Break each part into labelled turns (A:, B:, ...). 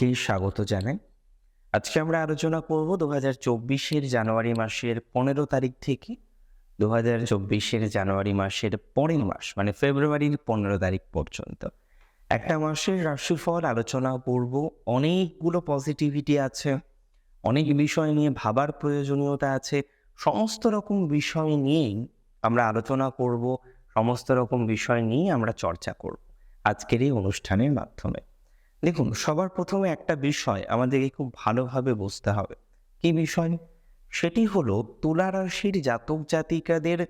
A: সকলকেই স্বাগত জানাই। আজকে আমরা আলোচনা করব দু হাজার চব্বিশের জানুয়ারি মাসের পনেরো তারিখ থেকে দু হাজার চব্বিশের জানুয়ারি মাসের পরের মাস মানে ফেব্রুয়ারির পনেরো তারিখ পর্যন্ত। একটা মাসের রাশিফল আলোচনা করব। অনেকগুলো পজিটিভিটি আছে, অনেক বিষয় নিয়ে ভাবার প্রয়োজনীয়তা আছে। সমস্ত রকম বিষয় নিয়েই আমরা আলোচনা করব, সমস্ত রকম বিষয় নিয়ে আমরা চর্চা করব আজকের এই অনুষ্ঠানের মাধ্যমে। দেখুন, সবার প্রথমে একটা বিষয় আমাদেরকে খুব ভালোভাবে বুঝতে হবে। কি বিষয়? সেটি হলো, তুলা রাশির জাতক জাতিকাদের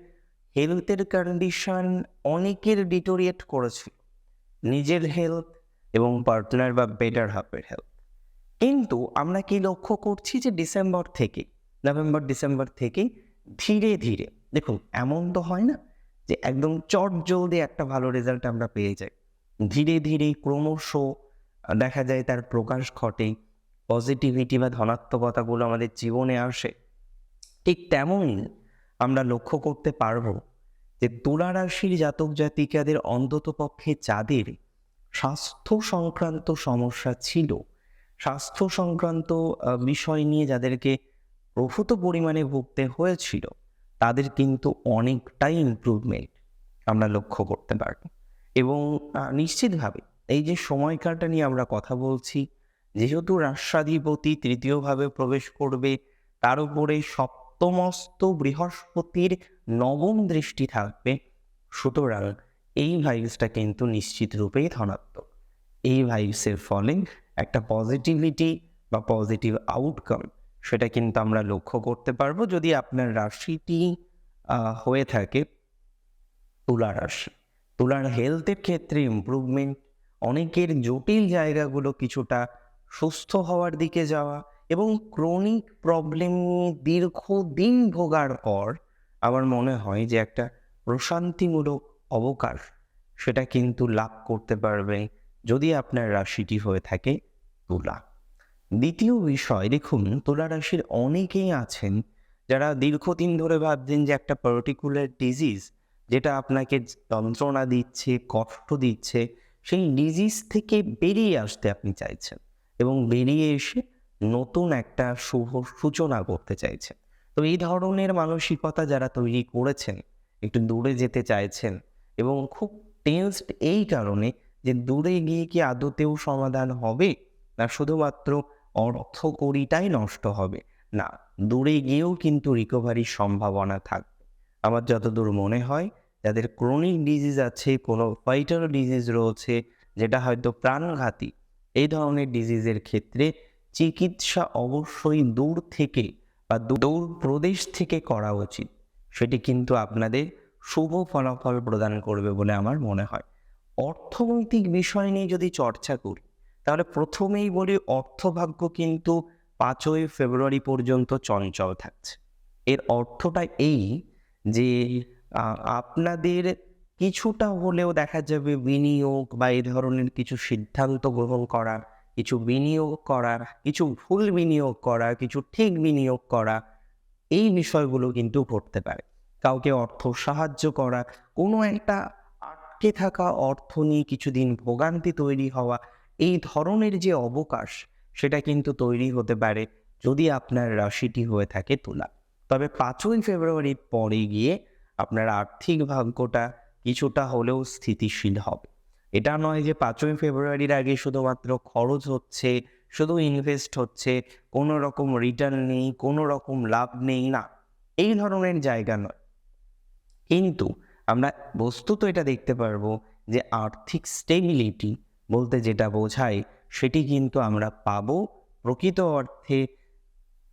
A: হেলথের কন্ডিশন অনেকের ডিটোরিয়েট করেছিল নিজের হেলথ এবং পার্টনার বা বেটার হাফের হেলথ কিন্তু আমরা কি লক্ষ্য করছি যে ডিসেম্বর থেকে, নভেম্বর, ডিসেম্বর থেকে ধীরে ধীরে, দেখুন, এমন তো হয় না যে একদম চট জলদি একটা ভালো রেজাল্ট আমরা পেয়ে যাই। ধীরে ধীরে ক্রমশ দেখা যায় তার প্রকাশ ঘটে পজিটিভিটি বা ধনাত্মকতাগুলো আমাদের জীবনে আসে। ঠিক তেমনই আমরা লক্ষ্য করতে পারব যে তুলা রাশির জাতক জাতিকাদের অন্ততপক্ষে যাদের স্বাস্থ্য সংক্রান্ত সমস্যা ছিল, স্বাস্থ্য সংক্রান্ত বিষয় নিয়ে যাদেরকে প্রভূত পরিমাণে ভুগতে হয়েছিল, তাদের কিন্তু অনেকটাই ইমপ্রুভমেন্ট আমরা লক্ষ্য করতে পারব। এবং নিশ্চিতভাবে এই যে সময়কালটা নিয়ে আমরা কথা বলছি, যেহেতু রাষ্ট্রাধিপতি তৃতীয়ভাবে প্রবেশ করবে, তার উপরে সপ্তমস্ত বৃহস্পতির নবম দৃষ্টি থাকবে। সুতরাং এই ভাইবসটা কিন্তু নিশ্চিত রূপেই ধনাত্মক। এই ভাইবসের ফলে একটা পজিটিভিটি বা পজিটিভ আউটকাম সেটা কিন্তু আমরা লক্ষ্য করতে পারব যদি আপনার রাশিটি হয়ে থাকে তুলা রাশি। তুলার হেলথের ক্ষেত্রে ইমপ্রুভমেন্ট অনেকের জটিল জায়গাগুলো কিছুটা সুস্থ হওয়ার দিকে যাওয়া এবং ক্রনিক প্রবলেম দীর্ঘদিন ভোগার পর আমার মনে হয় যে একটা প্রশান্তিমূলক অবকাশ সেটা কিন্তু লাভ করতে পারবে যদি আপনার রাশিটি হয়ে থাকে তুলা। দ্বিতীয় বিষয়, দেখুন, তুলা রাশির অনেকেই আছেন যারা দীর্ঘদিন ধরে ভাবছেন যে একটা পার্টিকুলার ডিজিজ যেটা আপনাকে যন্ত্রণা দিচ্ছে, কষ্ট দিচ্ছে সেই ডিজিজ থেকে বেরিয়ে আসতে আপনি চাইছেন এবং বেরিয়ে এসে নতুন একটা শুভ সূচনা করতে চাইছেন। তো এই ধরনের মানসিকতা যারা তৈরি করেছেন, একটু দূরে যেতে চাইছেন এবং খুব টেন্সড এই কারণে যে দূরে গিয়ে কি আদতেও সমাধান হবে না শুধুমাত্র অর্থ কড়িটাই নষ্ট হবে, না দূরে গিয়েও কিন্তু রিকভারির সম্ভাবনা থাকবে। আমার যতদূর মনে হয় যাদের ক্রনিক ডিজিজ আছে, কোনো ফাইটাল ডিজিজ রয়েছে, যেটা হয়তো প্রাণঘাতী, এই ধরনের ডিজিজের ক্ষেত্রে চিকিৎসা অবশ্যই দূর থেকে বা দূর প্রদেশ থেকে করা উচিত। সেটি কিন্তু আপনাদের শুভ ফলাফল প্রদান করবে বলে আমার মনে হয়। অর্থনৈতিক বিষয় নিয়ে যদি চর্চা করি, তাহলে প্রথমেই বলি অর্থভাগ্য কিন্তু পাঁচই ফেব্রুয়ারি পর্যন্ত চঞ্চল থাকছে। এর অর্থটা এই যে আপনাদের কিছুটা হলেও দেখা যাবে বিনিয়োগ বা এই ধরনের কিছু সিদ্ধান্ত গ্রহণ করা, কিছু বিনিয়োগ করা, কিছু ভুল বিনিয়োগ করা, কিছু ঠিক বিনিয়োগ করা, এই বিষয়গুলো কিন্তু ঘটতে পারে। কাউকে অর্থ সাহায্য করা, কোনো একটা আটকে থাকা অর্থ নিয়ে কিছুদিন ভোগান্তি তৈরি হওয়া, এই ধরনের যে অবকাশ, সেটা কিন্তু তৈরি হতে পারে যদি আপনার রাশিটি হয়ে থাকে তুলা। তবে পাঁচই ফেব্রুয়ারির পরে গিয়ে আপনার আর্থিক ভাগ্যটা কিছুটা হলেও স্থিতিশীল হবে। এটা নয় যে পাঁচই ফেব্রুয়ারির আগে শুধুমাত্র খরচ হচ্ছে, শুধু ইনভেস্ট হচ্ছে, কোনো রকম রিটার্ন নেই, কোনো রকম লাভ নেই, না। এই ধরনের জায়গা নয়। কিন্তু আমরা বস্তুত এটা দেখতে পারব যে আর্থিক স্টেবিলিটি বলতে যেটা বোঝায়, সেটি কিন্তু আমরা পাব প্রকৃত অর্থে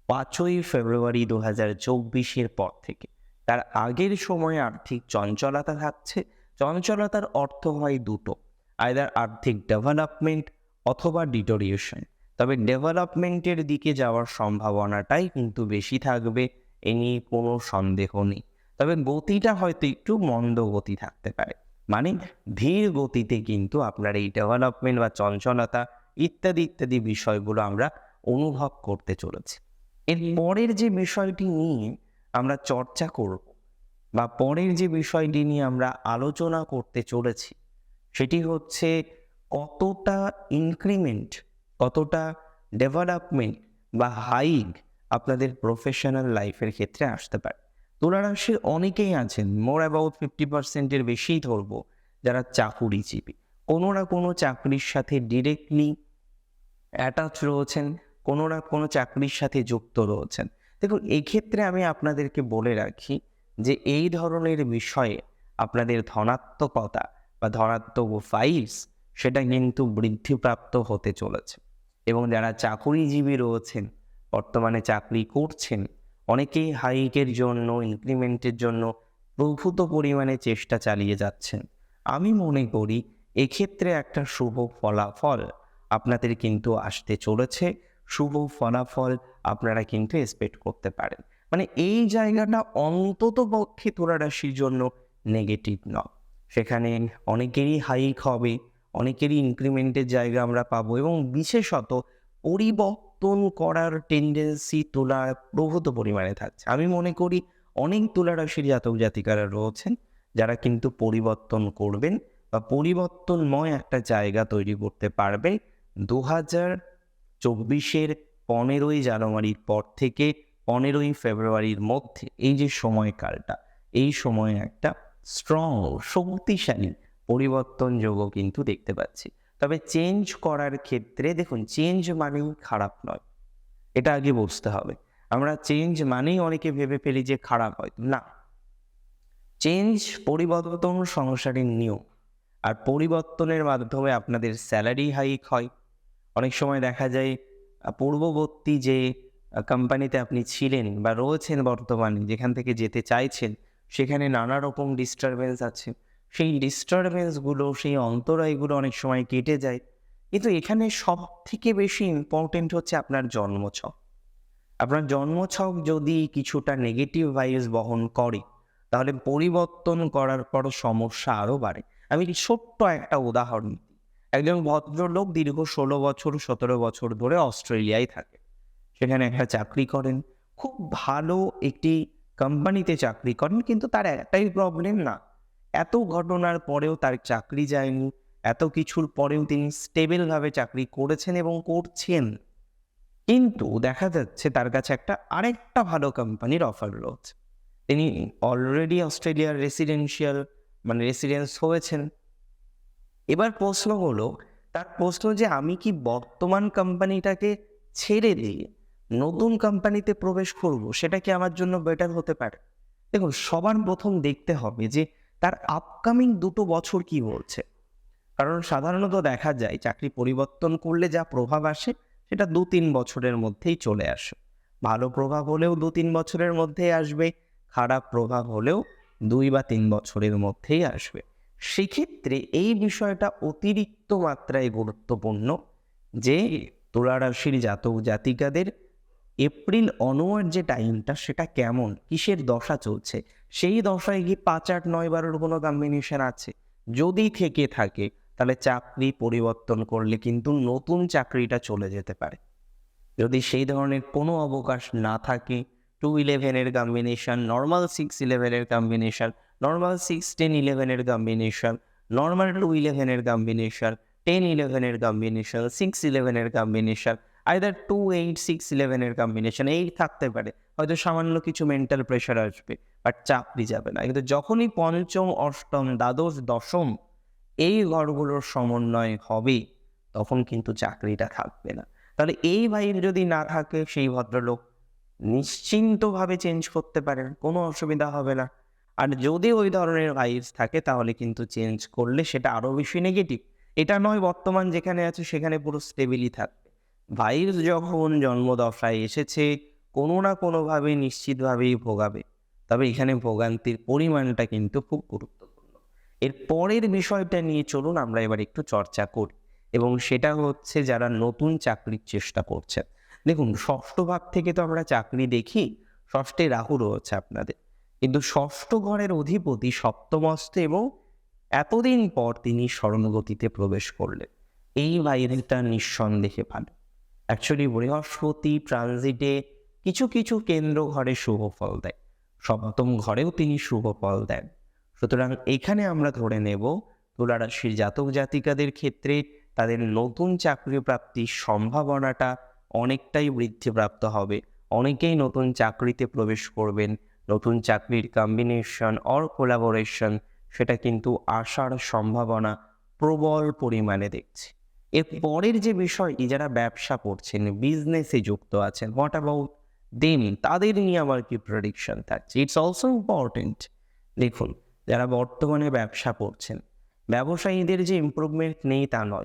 A: পাঁচই ফেব্রুয়ারি দু হাজার চব্বিশের পর থেকে। তার আগের সময়ে আর্থিক চঞ্চলতা থাকছে। চঞ্চলতার অর্থ হয় দুটো আয়দার আর্থিক ডেভেলপমেন্ট অথবা ডিটোরিয়েশন তবে ডেভেলপমেন্টের দিকে যাওয়ার সম্ভাবনাটাই কিন্তু বেশি থাকবে, এ নিয়ে কোনো সন্দেহ নেই। তবে গতিটা হয়তো একটু মন্দ গতি থাকতে পারে। মানে ধীর গতিতে কিন্তু আপনার এই ডেভেলপমেন্ট বা চঞ্চলতা ইত্যাদি ইত্যাদি বিষয়গুলো আমরা অনুভব করতে চলেছি। এর পরের যে বিষয়টি নিয়ে আমরা চর্চা করব বা পরের যে বিষয়টি নিয়ে আমরা আলোচনা করতে চলেছি, সেটি হচ্ছে কতটা ইনক্রিমেন্ট কতটা ডেভেলপমেন্ট বা হাইক আপনাদের প্রফেশনাল লাইফের ক্ষেত্রে আসতে পারে। তুলা রাশির অনেকেই আছেন মোর অ্যাবাউট ফিফটি পার্সেন্টের বেশিই ধরবো, যারা চাকুরিজীবী। কোনো না কোনো চাকরির সাথে ডিরেক্টলি অ্যাটাচ রয়েছেন, কোনো না কোনো চাকরির সাথে যুক্ত রয়েছেন। দেখুন, এই ক্ষেত্রে আমি আপনাদেরকে বলে রাখি যে এই ধরনের বিষয়ে আপনাদের ধনাত্মকতা বা ধনাত্মক ভাইবস সেটা কিন্তু বৃদ্ধিপ্রাপ্ত হতে চলেছে। এবং যারা চাকুরিজীবী রয়েছেন, বর্তমানে চাকরি করছেন, অনেকেই হাইকের জন্য ইনক্রিমেন্টের জন্য প্রভূত পরিমাণে চেষ্টা চালিয়ে যাচ্ছেন। আমি মনে করি এক্ষেত্রে একটা শুভ ফলাফল আপনাদের কিন্তু আসতে চলেছে। শুভ ফলাফল আপনারা কিন্তু এক্সপেক্ট করতে পারেন। মানে এই জায়গাটা অন্তত পক্ষে তুলা রাশির জন্য নেগেটিভ নয়। সেখানে অনেকেরই হাইক হবে, অনেকেরই ইনক্রিমেন্টের জায়গা আমরা পাবো এবং বিশেষত পরিবর্তন করার টেন্ডেন্সি তোলা প্রভূত পরিমাণে থাকছে। আমি মনে করি অনেক তুলা রাশির জাতক জাতিকারা রয়েছেন যারা কিন্তু পরিবর্তন করবেন বা পরিবর্তনময় একটা জায়গা তৈরি করতে পারবে। দু হাজার চব্বিশের পনেরোই জানুয়ারির পর থেকে পনেরোই ফেব্রুয়ারির মধ্যে, এই যে সময়কালটা, এই সময়ে একটা স্ট্রং শক্তিশালী পরিবর্তন যোগও কিন্তু দেখতে পাচ্ছি। তবে চেঞ্জ করার ক্ষেত্রে দেখুন চেঞ্জ মানেই খারাপ নয়। এটা আগে বুঝতে হবে। আমরা চেঞ্জ মানেই অনেকে ভেবে ফেলি যে খারাপ হয়। না। চেঞ্জ পরিবর্তন সংসারের নিয়ম। আর পরিবর্তনের মাধ্যমে আপনাদের স্যালারি হাইক হয়। অনেক সময় দেখা যায় পূর্ববর্তী যে কোম্পানিতে আপনি ছিলেন বা রয়েছেন বর্তমানে, যেখান থেকে যেতে চাইছেন, সেখানে নানা রকম ডিস্টারবেন্স আছে। সেই ডিস্টারবেন্সগুলো সেই অন্তরায়গুলো অনেক সময় কেটে যায়। কিন্তু এখানে সব থেকে বেশি ইম্পর্টেন্ট হচ্ছে আপনার জন্মছক। আপনার জন্মছক যদি কিছুটা নেগেটিভ ভাইরাস বহন করে, তাহলে পরিবর্তন করার পর সমস্যা আরও বাড়ে। আমি ছোট্ট একটা উদাহরণ একজন ভদ্রলোক দীর্ঘ ষোলো বছর, সতেরো বছর ধরে অস্ট্রেলিয়ায় থাকে। সেখানে একটা চাকরি করেন। খুব ভালো একটি কোম্পানিতে চাকরি করেন, কিন্তু তার একটাই প্রবলেম না। এত ঘটনার পরেও তার চাকরি যায়নি। এত কিছুর পরেও তিনি স্টেবেলভাবে চাকরি করেছেন এবং করছেন। কিন্তু দেখা যাচ্ছে তার কাছে একটা আরেকটা ভালো কোম্পানির অফার রয়েছে। তিনি অলরেডি অস্ট্রেলিয়ার রেসিডেন্সিয়াল মানে রেসিডেন্স হয়েছেন। এবার প্রশ্ন হলো, তার প্রশ্ন যে আমি কি বর্তমান কোম্পানিটাকে ছেড়ে দিয়ে নতুন কোম্পানিতে প্রবেশ করব, সেটা কি আমার জন্য বেটার হতে পারে? দেখুন, সবার প্রথম দেখতে হবে যে তার আপকামিং দুটো বছর কি বলছে। কারণ সাধারণত দেখা যায়, চাকরি পরিবর্তন করলে যা প্রভাব আসে, সেটা দু তিন বছরের মধ্যেই চলে আসে। ভালো প্রভাব হলেও দু তিন বছরের মধ্যেই আসবে, খারাপ প্রভাব হলেও দুই বা তিন বছরের মধ্যেই আসবে। সেক্ষেত্রে এই বিষয়টা অতিরিক্ত মাত্রায় গুরুত্বপূর্ণ যে তুলা রাশির জাতক জাতিকাদের এপ্রিল অনওয়ার্ড যে টাইমটা সেটা কেমন, কিসের দশা চলছে? সেই দশায় কি পাঁচ আট নয় বারোর কোনো কম্বিনেশন আছে? যদি থেকে থাকে, তাহলে চাকরি পরিবর্তন করলে কিন্তু নতুন চাকরিটা চলে যেতে পারে। যদি সেই ধরনের কোনো অবকাশ না থাকে টু ইলেভেনের কম্বিনেশন নর্মাল সিক্স ইলেভেনের কম্বিনেশন নর্মাল সিক্স টেন ইলেভেনের কম্বিনেশন নর্মাল টু ইলেভেনের কম্বিনেশন টেন ইলেভেনের কম্বিনেশন সিক্স ইলেভেনের combination either two eight six ইলেভেনের কম্বিনেশন এই থাকতে পারে। হয়তো সামান্য কিছু মেন্টাল প্রেশার আসবে বাট চাকরি যাবে না। কিন্তু যখনই পঞ্চম, অষ্টম, দ্বাদশ, দশম এই ঘরগুলোর সমন্বয় হবে, তখন কিন্তু চাকরিটা থাকবে না। তাহলে এই ভাইব যদি না থাকে, সেই ভদ্রলোক নিশ্চিন্তভাবে চেঞ্জ করতে পারেন কোনো অসুবিধা হবে না। আর যদি ওই ধরনের ভাইবস থাকে, তাহলে কিন্তু চেঞ্জ করলে সেটা আরও বেশি নেগেটিভ এটা নয় বর্তমান যেখানে আছে, সেখানে পুরো স্টেবিলি থাকবে। ভাইবস যখন জন্মদশায় এসেছে, কোনো না কোনোভাবে নিশ্চিতভাবেই ভোগাবে। তবে এখানে ভোগান্তির পরিমাণটা কিন্তু খুব গুরুত্বপূর্ণ। এর পরের বিষয়টা নিয়ে চলুন, আমরা এবার একটু চর্চা করি। এবং সেটা হচ্ছে যারা নতুন চাকরির চেষ্টা করছেন দেখুন, ষষ্ঠ ভাগ থেকে তো আমরা চাকরি দেখি, ষষ্ঠে রাহু রয়েছে আপনাদের। কিন্তু ষষ্ঠ ঘরের অধিপতি সপ্তমস্তে এবং এতদিন পর তিনি স্মরণগতিতে প্রবেশ করলেন। এই বাইরেটা নিঃসন্দেহে ভালো। অ্যাকচুয়ালি বৃহস্পতি ট্রানজিটে কিছু কিছু কেন্দ্র ঘরে শুভ ফল দেয়। সপ্তম ঘরেও তিনি শুভ ফল দেন। সুতরাং এখানে আমরা ধরে নেব তুলা রাশির জাতক জাতিকাদের ক্ষেত্রে তাদের নতুন চাকরি প্রাপ্তির সম্ভাবনাটা অনেকটাই বৃদ্ধিপ্রাপ্ত হবে। অনেকেই নতুন চাকরিতে প্রবেশ করবেন, নতুন চাকরির কম্বিনেশন অর কোলাবোরেশন সেটা কিন্তু আসার সম্ভাবনা প্রবল পরিমাণে দেখছি। এর পরের যে বিষয়টি যারা ব্যবসা করছেন বিজনেসে যুক্ত আছেন হোয়াট অ্যাবাউট দেম তাদের নিয়ে আমার কি প্রেডিকশন থাকছে? ইটস অলসো ইম্পর্টেন্ট দেখুন, যারা বর্তমানে ব্যবসা করছেন, ব্যবসায়ীদের যে ইমপ্রুভমেন্ট নেই তা নয়।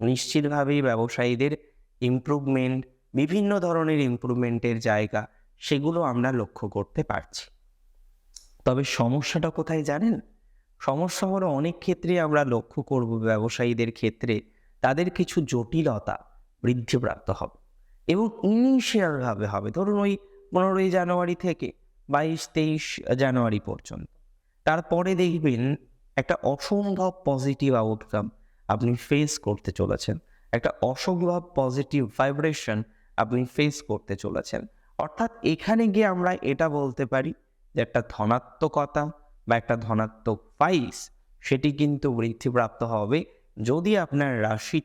A: নিশ্চিতভাবেই ব্যবসায়ীদের ইমপ্রুভমেন্ট বিভিন্ন ধরনের ইমপ্রুভমেন্টের জায়গা, সেগুলো আমরা লক্ষ্য করতে পারছি। তবে সমস্যাটা কোথায় জানেন? সমস্যা হলো অনেক ক্ষেত্রে আমরা লক্ষ্য করব ব্যবসায়ীদের ক্ষেত্রে তাদের কিছু জটিলতা বৃদ্ধিপ্রাপ্ত হবে এবং ইনিশিয়ালভাবে হবে। ধরুন ওই পনেরোই জানুয়ারি থেকে বাইশ তেইশ জানুয়ারি পর্যন্ত। তারপরে দেখবেন একটা অসম্ভব পজিটিভ আউটকাম আপনি ফেস করতে চলেছেন। একটা অসম্ভব পজিটিভ ভাইব্রেশন আপনি ফেস করতে চলেছেন। অর্থাৎ এখানে গিয়ে আমরা এটা বলতে পারি যে একটা ধনাত্মকতা বা একটা ধনাত্মক ফাইস সেটি কিন্তু বৃদ্ধিপ্রাপ্ত হবে যদি আপনার রাশি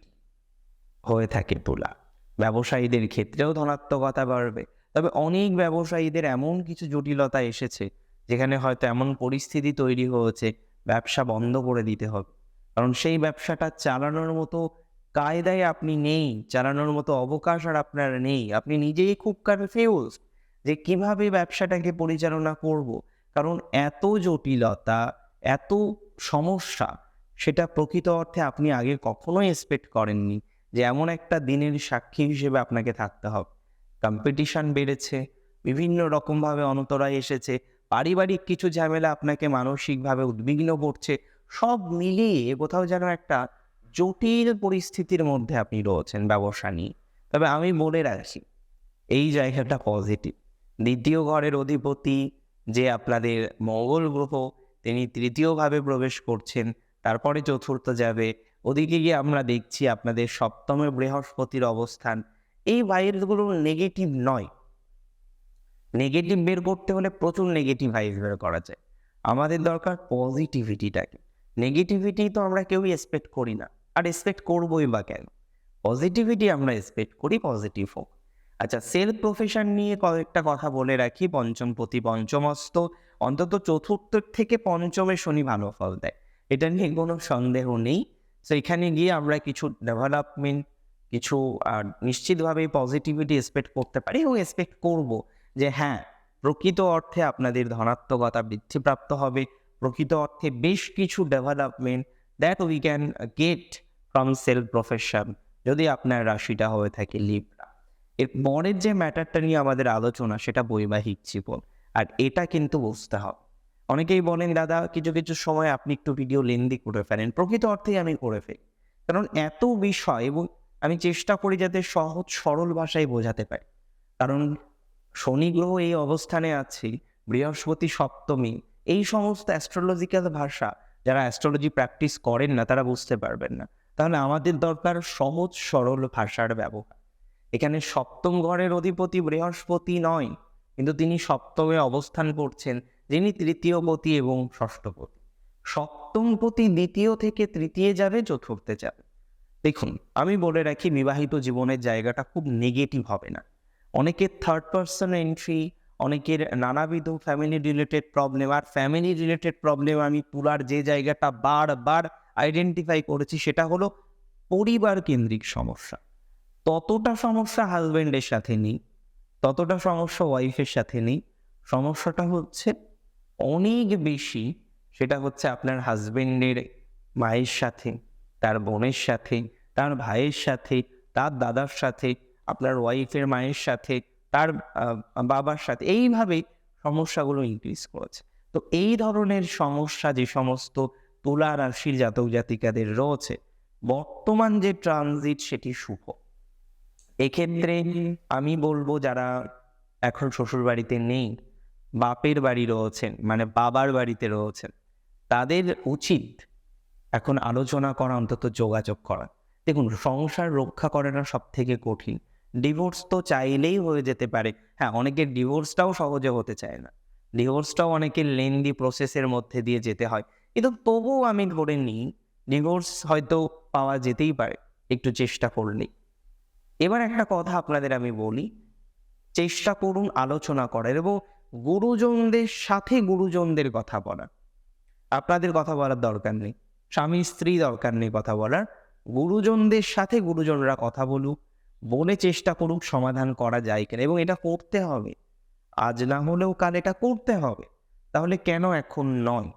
A: হয়ে থাকে তোলা। ব্যবসায়ীদের ক্ষেত্রেও ধনাত্মকতা বাড়বে। তবে অনেক ব্যবসায়ীদের এমন কিছু জটিলতা এসেছে যেখানে হয়তো এমন পরিস্থিতি তৈরি হয়েছে, ব্যবসা বন্ধ করে দিতে হবে। কারণ সেই ব্যবসাটা চালানোর মতো কায়দায় আপনি নেই, চালানোর মতো অবকাশ আর আপনার নেই। আপনি নিজেই খুব কনফিউজ যে কীভাবে ব্যবসাটাকে পরিচালনা করব? কারণ এত জটিলতা, এত সমস্যা, সেটা প্রকৃত অর্থে আপনি আগে কখনোই এক্সপেক্ট করেননি যে এমন একটা দিনের সাক্ষী হিসেবে আপনাকে থাকতে হবে। কম্পিটিশন বেড়েছে, বিভিন্ন রকমভাবে অনতরায় এসেছে, পারিবারিক কিছু ঝামেলা আপনাকে মানসিকভাবে উদ্বিগ্ন করছে, সব মিলিয়ে কোথাও যেন একটা জটিল পরিস্থিতির মধ্যে আপনি রয়েছেন ব্যবসা নিয়ে। তবে আমি বলে রাখি, এই জায়গাটা পজিটিভ দ্বিতীয় ঘরের অধিপতি যে আপনাদের মঙ্গল গ্রহ, তিনি তৃতীয়ভাবে প্রবেশ করছেন, তারপরে চতুর্থ যাবে। ওদিকে গিয়ে আমরা দেখছি আপনাদের সপ্তমে বৃহস্পতির অবস্থান। এই ভাইরাসগুলো নেগেটিভ নয়। নেগেটিভ বের করতে হলে প্রচুর নেগেটিভ ভাইস বের করা যায়। আমাদের দরকার পজিটিভিটিটাকে নেগেটিভিটি তো আমরা কেউই এক্সপেক্ট করি না। আর এক্সপেক্ট করবোই বা কেন? পজিটিভিটি আমরা এক্সপেক্ট করি পজিটিভ হোক। আচ্ছা সেলফ প্রফেশন নিয়ে কয়েকটা কথা বলে রাখি। পঞ্চমপতি পঞ্চমস্ত। অন্তত চতুর্থ থেকে পঞ্চমে শনি ভালো ফল দেয়। এটা নিয়ে কোনো সন্দেহ নেই। তো এখানে গিয়ে আমরা কিছু ডেভেলপমেন্ট কিছু আহ, নিশ্চিতভাবে পজিটিভিটি এক্সপেক্ট করতে পারি এবং এক্সপেক্ট করব যে হ্যাঁ প্রকৃত অর্থে আপনাদের ধনাত্মকতা বৃদ্ধিপ্রাপ্ত হবে। প্রকৃত অর্থে বেশ কিছু development that we can get from self profession যদি আপনার রাশিটা হয়ে থাকে লিবরা এর পরের যে ম্যাটারটা নিয়ে আমাদের আলোচনা, সেটা বৈবাহিক জীবন। আর এটা কিন্তু বুঝতে হবে। অনেকেই বলেন, দাদা, কিছু কিছু সময় আপনি একটু ভিডিও লেন্দি করে ফেলেন। প্রকৃত অর্থেই আমি করে ফেলি। কারণ এত বিষয় এবং আমি চেষ্টা করি যাতে সহজ, সরল ভাষায় বোঝাতে পারি। কারণ শনি গ্রহ এই অবস্থানে আছে, বৃহস্পতি সপ্তমী, এই সমস্ত অ্যাস্ট্রোলজিক্যাল ভাষা যারা অ্যাস্ট্রোলজি প্র্যাকটিস করেন না, তারা বুঝতে পারবেন না। তাহলে আমাদের দরকার সহজ, সরল ভাষার ব্যবহার। এখানে সপ্তম ঘরের অধিপতি বৃহস্পতি নয়, কিন্তু তিনি সপ্তমে অবস্থান করছেন, যিনি তৃতীয়পতি এবং ষষ্ঠপতি। সপ্তমপতি দ্বিতীয় থেকে তৃতীয় যাবে, চতুর্থে যাবে। দেখুন, আমি বলে রাখি, বিবাহিত জীবনের জায়গাটা খুব নেগেটিভ হবে না। অনেকের থার্ড পার্সন এন্ট্রি অনেকের নানাবিধ ফ্যামিলি রিলেটেড প্রবলেম আর ফ্যামিলি রিলেটেড প্রবলেম আমি পুরার যে জায়গাটা বারবার আইডেন্টিফাই করেছি সেটা হলো পরিবার কেন্দ্রিক সমস্যা। ততটা সমস্যা হাজব্যান্ডের সাথে নেই, ততটা সমস্যা ওয়াইফের সাথে নেই, সমস্যাটা হচ্ছে অনেক বেশি সেটা হচ্ছে আপনার হাজবেন্ডের মায়ের সাথে, তার বোনের সাথে, তার ভাইয়ের সাথে, তার দাদার সাথে, আপনার ওয়াইফের মায়ের সাথে তার বাবার সাথে এইভাবে সমস্যাগুলো ইনক্রিজ করেছে। তো এই ধরনের সমস্যা যে সমস্ত তুলা রাশির জাতক জাতিকাদের রয়েছে, বর্তমান যে ট্রানজিট সেটি শুভ। এক্ষেত্রে আমি বলব যারা এখন শ্বশুর বাড়িতে নেই, বাপের বাড়ি রয়েছেন মানে বাবার বাড়িতে রয়েছেন, তাদের উচিত এখন আলোচনা করা, অন্তত যোগাযোগ করা। দেখুন, সংসার রক্ষা করাটা সব থেকে কঠিন। ডিভোর্স তো চাইলেই হয়ে যেতে পারে। হ্যাঁ অনেকের ডিভোর্সটাও সহজে হতে চায় না। ডিভোর্সটাও অনেকের লেন্দি প্রসেসের মধ্যে দিয়ে যেতে হয়। কিন্তু তবুও আমি ধরে নিই ডিভোর্স হয়তো পাওয়া যেতেই পারে। একটু চেষ্টা করলেই এবার একটা কথা আপনাদের আমি বলি, চেষ্টা করুন আলোচনা করার এবং গুরুজনদের সাথে গুরুজনদের কথা বলার। আপনাদের কথা বলার দরকার নেই। স্বামী স্ত্রী দরকার নেই কথা বলার। গুরুজনদের সাথে গুরুজনরা কথা বলুক। বলে চেষ্টা করুক সমাধান করা যায় কিনা। এবং এটা করতে হবে। আজ না হলেও কাল এটা করতে হবে। তাহলে কেন এখন নয়?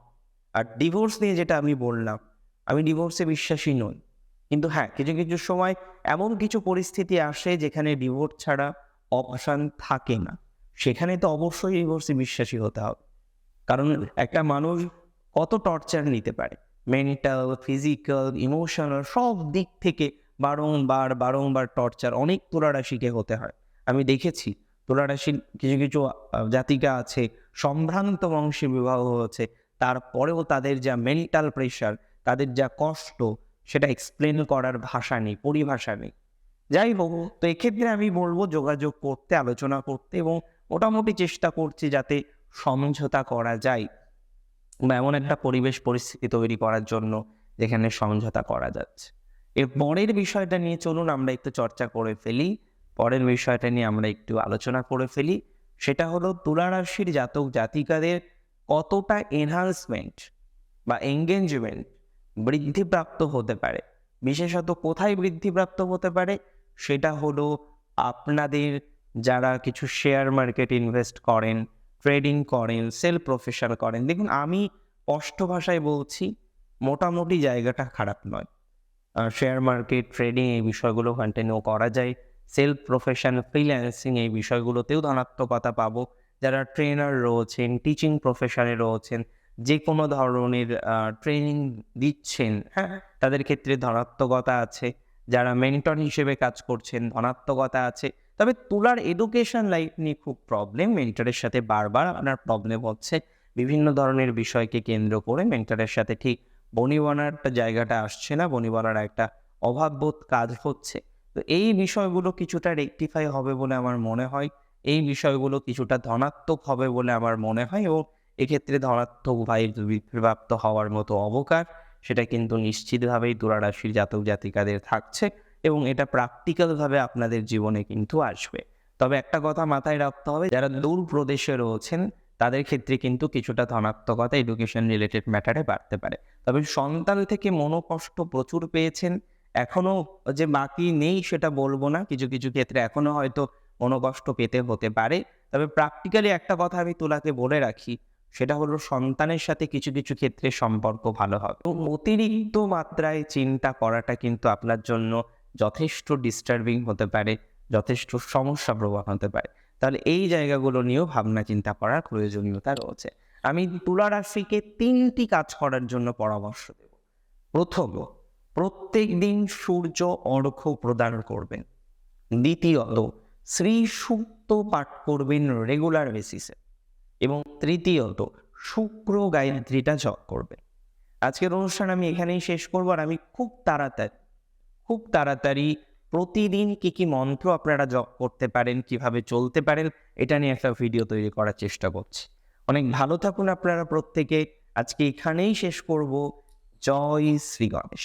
A: আর ডিভোর্স নিয়ে যেটা আমি বললাম, আমি ডিভোর্সে বিশ্বাসী নই। কিন্তু হ্যাঁ কিছু কিছু সময় এমন কিছু পরিস্থিতি আসে যেখানে ডিভোর্স ছাড়া অপশান থাকে না। সেখানে তো অবশ্যই ডিভোর্সে বিশ্বাসী হতে হবে। কারণ একটা মানুষ কত টর্চার নিতে পারে। মেন্টাল ফিজিক্যাল ইমোশনাল সব দিক থেকে বারংবার বারংবার টর্চার অনেক তুলারাশিকে হতে হয়। আমি দেখেছি তুলারাশির কিছু কিছু জাতিকা আছে, সম্ভ্রান্ত বংশে বিবাহ হয়েছে, তারপরেও তাদের যা মেন্টাল প্রেশার তাদের যা কষ্ট, সেটা এক্সপ্লেন করার ভাষা নেই, পরিভাষা নেই। যাই হোক, তো এক্ষেত্রে আমি বলব যোগাযোগ করতে, আলোচনা করতে এবং মোটামুটি চেষ্টা করছি যাতে সমঝোতা করা যায় বা এমন একটা পরিবেশ, পরিস্থিতি তৈরি করার জন্য যেখানে সমঝোতা করা যাচ্ছে। এর পরের বিষয়টা নিয়ে চলুন আমরা একটু চর্চা করে ফেলি। পরের বিষয়টা নিয়ে আমরা একটু আলোচনা করে ফেলি। সেটা হলো তুলা রাশির জাতক জাতিকাদের কতটা এনহান্সমেন্ট বা এঙ্গেজমেন্ট বৃদ্ধিপ্রাপ্ত হতে পারে? বিশেষত কোথায় বৃদ্ধিপ্রাপ্ত হতে পারে? সেটা হলো আপনাদের যারা কিছু শেয়ার মার্কেট ইনভেস্ট করেন ট্রেডিং করেন সেল প্রফেশন করেন। দেখুন, আমি স্পষ্ট ভাষায় বলছি, মোটামুটি জায়গাটা খারাপ নয়। শেয়ার মার্কেট ট্রেডিং এই বিষয়গুলো কন্টিনিউ করা যায়। সেলফ প্রফেশন ফ্রিল্যান্সিং এই বিষয়গুলোতেও ধনাত্মকতা পাবো। যারা ট্রেনার রয়েছেন টিচিং প্রফেশনে রয়েছেন যে কোনো ধরনের ট্রেনিং দিচ্ছেন হ্যাঁ তাদের ক্ষেত্রে ধনাত্মকতা আছে। যারা মেন্টর হিসেবে কাজ করছেন, ধনাত্মকতা আছে। তবে তুলার এডুকেশন লাইফ নিয়ে খুব প্রবলেম মেন্টরের সাথে বারবার আপনার প্রবলেম হচ্ছে। বিভিন্ন ধরনের বিষয়কে কেন্দ্র করে মেন্টরের সাথে ঠিক বনিবনার জায়গাটা আসছে না, বনিবনার একটা অভাববোধ কাজ হচ্ছে। তো এই বিষয়গুলো কিছুটা রেকটিফাই হবে বলে আমার মনে হয়, এই বিষয়গুলো কিছুটা ধনাত্মক হবে বলে আমার মনে হয় এবং এক্ষেত্রে ধনাত্মক ভাই বৃদ্ধিপ্রাপ্ত হওয়ার মতো অবকার সেটা কিন্তু নিশ্চিতভাবেই তুলারাশির জাতক জাতিকাদের থাকছে এবং এটা প্র্যাকটিক্যালভাবে আপনাদের জীবনে কিন্তু আসবে। তবে একটা কথা মাথায় রাখতে হবে, যারা দূর প্রদেশে রয়েছেন তাদের ক্ষেত্রে কিন্তু কিছুটা ধনাত্মকতা এডুকেশন রিলেটেড ম্যাটারে বাড়তে পারে। তবে সন্তান থেকে মনোকষ্ট প্রচুর পেয়েছেন। এখনও যে বাকি নেই সেটা বলব না। কিছু কিছু ক্ষেত্রে এখনও হয়তো মনোকষ্ট পেতে হতে পারে। তবে প্র্যাকটিক্যালি একটা কথা আমি তোলাকে বলে রাখি, সেটা হলো সন্তানের সাথে কিছু কিছু ক্ষেত্রে সম্পর্ক ভালো হবে। অতিরিক্ত মাত্রায় চিন্তা করাটা কিন্তু আপনার জন্য যথেষ্ট ডিস্টার্বিং হতে পারে, যথেষ্ট সমস্যা প্রবণ হতে পারে। তাহলে এই জায়গাগুলো নিয়েও ভাবনা চিন্তা করার প্রয়োজনীয়তা রয়েছে। আমি তুলা রাশিকে তিনটি কাজ করার জন্য পরামর্শ দেব। প্রথম, প্রত্যেক দিন সূর্য অর্ঘ্য প্রদান করবেন। দ্বিতীয়ত, শ্রী সূক্ত পাঠ করবেন রেগুলার বেসিসে এবং তৃতীয়ত, শুক্র গায়ত্রীটা জপ করবেন। আজকের অনুষ্ঠান আমি এখানেই শেষ করব আর আমি খুব তাড়াতাড়ি খুব তাড়াতাড়ি প্রতিদিন কি কি মন্ত্র আপনারা জপ করতে পারেন, কীভাবে চলতে পারেন, এটা নিয়ে একটা ভিডিও তৈরি করার চেষ্টা করছি। অনেক ভালো থাকুন আপনারা প্রত্যেকে। আজকে এখানেই শেষ করব। জয় শ্রী গণেশ।